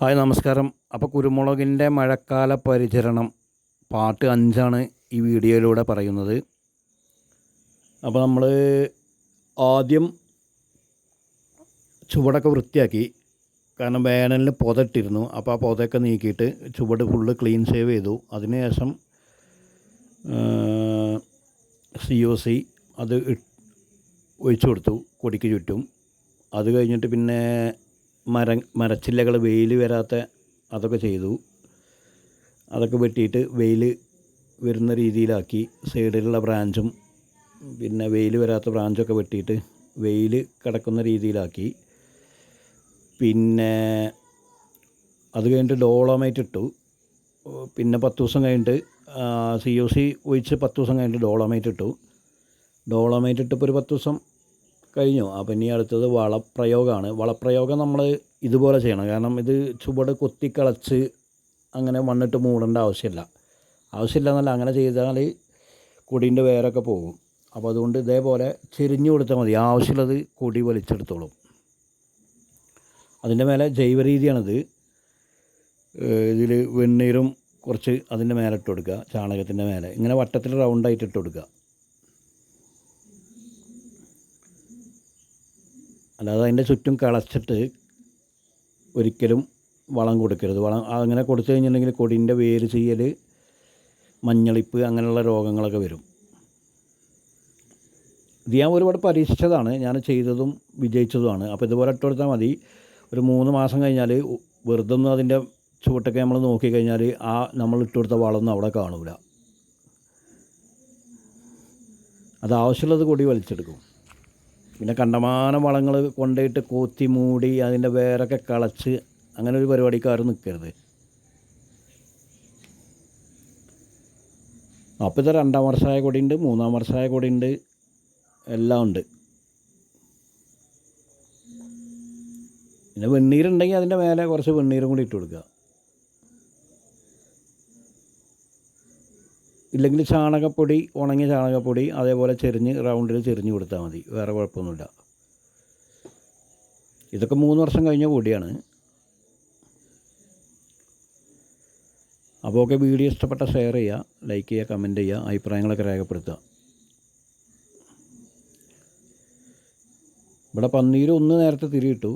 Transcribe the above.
Hi നമസ്കാരം. അപ്പോൾ കുരുമുളകിന്റെ മഴക്കാല പരിചരണം പാർട്ട് അഞ്ചാണ് ഈ വീഡിയോയിലൂടെ പറയുന്നത്. അപ്പോൾ നമ്മൾ ആദ്യം ചുവടൊക്കെ വൃത്തിയാക്കി കാരണം വേനലിൽ പുതട്ടിരുന്നു. അപ്പോൾ ആ പുതയൊക്കെ നീക്കിയിട്ട് ചുവട് ഫുള്ള് ക്ലീൻ സേവ് ചെയ്തു. അതിനുശേഷം സി ഒ സി അത് ഒഴിച്ചു കൊടുത്തു കൊടിക്ക് ചുറ്റും. അത് കഴിഞ്ഞിട്ട് പിന്നെ മര മരച്ചില്ലകൾ വെയിൽ വരാത്ത അതൊക്കെ ചെയ്തു. അതൊക്കെ വെട്ടിയിട്ട് വെയിൽ വരുന്ന രീതിയിലാക്കി. സൈഡിലുള്ള ബ്രാഞ്ചും പിന്നെ വെയിൽ വരാത്ത ബ്രാഞ്ചൊക്കെ വെട്ടിയിട്ട് വെയിൽ കിടക്കുന്ന രീതിയിലാക്കി. പിന്നെ അത് കഴിഞ്ഞിട്ട് ഡോളോമൈറ്റ് ഇട്ടു. പിന്നെ പത്ത് ദിവസം കഴിഞ്ഞിട്ട് സി ഒ സി ഒഴിച്ച് പത്ത് ദിവസം കഴിഞ്ഞിട്ട് ഡോളോമൈറ്റ് ഇട്ടു. ഡോളോമൈറ്റ് ഇട്ടിപ്പോൾ ഒരു പത്ത് ദിവസം കഴിഞ്ഞു. അപ്പം ഇനി അടുത്തത് വളപ്രയോഗമാണ് വളപ്രയോഗം നമ്മൾ ഇതുപോലെ ചെയ്യണം. കാരണം ഇത് ചുവട് കൊത്തിക്കളച്ച് അങ്ങനെ മണ്ണിട്ട് മൂടേണ്ട ആവശ്യമില്ല. ആവശ്യമില്ല എന്നല്ല അങ്ങനെ ചെയ്താൽ കൊടീന്റെ വേരൊക്കെ പോകും. അപ്പോൾ അതുകൊണ്ട് ഇതേപോലെ ചെരിഞ്ഞു കൊടുത്താൽ മതി. ആവശ്യമുള്ളത് കൊടി വലിച്ചെടുത്തോളും. അതിന്റെ മേലെ ജൈവ രീതിയാണിത് ഇതിൽ വെണ്ണീരും കുറച്ച് അതിന്റെ മേലെ ഇട്ട് കൊടുക്കുക. ചാണകത്തിന്റെ മേലെ. ഇങ്ങനെ വട്ടത്തിൽ റൗണ്ടായിട്ട് ഇട്ട് കൊടുക്കുക. അല്ലാതെ അതിന്റെ ചുറ്റും കളച്ചിട്ട് ഒരിക്കലും വളം കൊടുക്കരുത്. വളം അങ്ങനെ കൊടുത്തു കഴിഞ്ഞിട്ടുണ്ടെങ്കിൽ കൊടിന്റെ വേര് ചെയ്യൽ മഞ്ഞളിപ്പ് അങ്ങനെയുള്ള രോഗങ്ങളൊക്കെ വരും. ഇത് ഞാൻ ഒരുപാട് പരീക്ഷിച്ചതാണ്. ഞാൻ ചെയ്തതും വിജയിച്ചതുമാണ്. അപ്പോൾ ഇതുപോലെ ഇട്ട് കൊടുത്താൽ മതി. ഒരു മൂന്ന് മാസം കഴിഞ്ഞാൽ വെറുതെ ഒന്നും അതിന്റെ ചുവട്ടൊക്കെ നമ്മൾ നോക്കിക്കഴിഞ്ഞാൽ ആ നമ്മൾ ഇട്ട് കൊടുത്ത വളമൊന്നും അവിടെ കാണൂല. അത് ആവശ്യമുള്ളത് കൂടി വലിച്ചെടുക്കും. പിന്നെ കണ്ടമാനം വളങ്ങൾ കൊണ്ടുപോയിട്ട് കോത്തി മൂടി അതിന്റെ വേരൊക്കെ കളച്ച് അങ്ങനെ ഒരു പരിപാടിക്കാരും നിൽക്കരുത്. അപ്പോൾ ഇത് രണ്ടാം വർഷമായ കൊടിയുണ്ട് മൂന്നാം വർഷമായ കൊടിയുണ്ട് എല്ലാം ഉണ്ട്. പിന്നെ വെണ്ണീരുണ്ടെങ്കിൽ അതിന്റെ മേലെ കുറച്ച് വെണ്ണീരും കൂടി ഇട്ട് കൊടുക്കുക. ഇല്ലെങ്കിൽ ചാണകപ്പൊടി ഉണങ്ങിയ ചാണകപ്പൊടി അതേപോലെ ചെരിഞ്ഞ് റൗണ്ടിൽ ചെരിഞ്ഞ് കൊടുത്താൽ മതി. വേറെ കുഴപ്പമൊന്നുമില്ല. ഇതൊക്കെ മൂന്ന് വർഷം കഴിഞ്ഞ കൂടിയാണ് അപ്പോൾ ഒക്കെ വീഡിയോ ഇഷ്ടപ്പെട്ട ഷെയർ ചെയ്യുക ലൈക്ക് ചെയ്യുക കമന്റ് ചെയ്യുക അഭിപ്രായങ്ങളൊക്കെ രേഖപ്പെടുത്തുക. ഇവിടെ പന്നീര് ഒന്ന് നേരത്തെ തിരിയിട്ടു.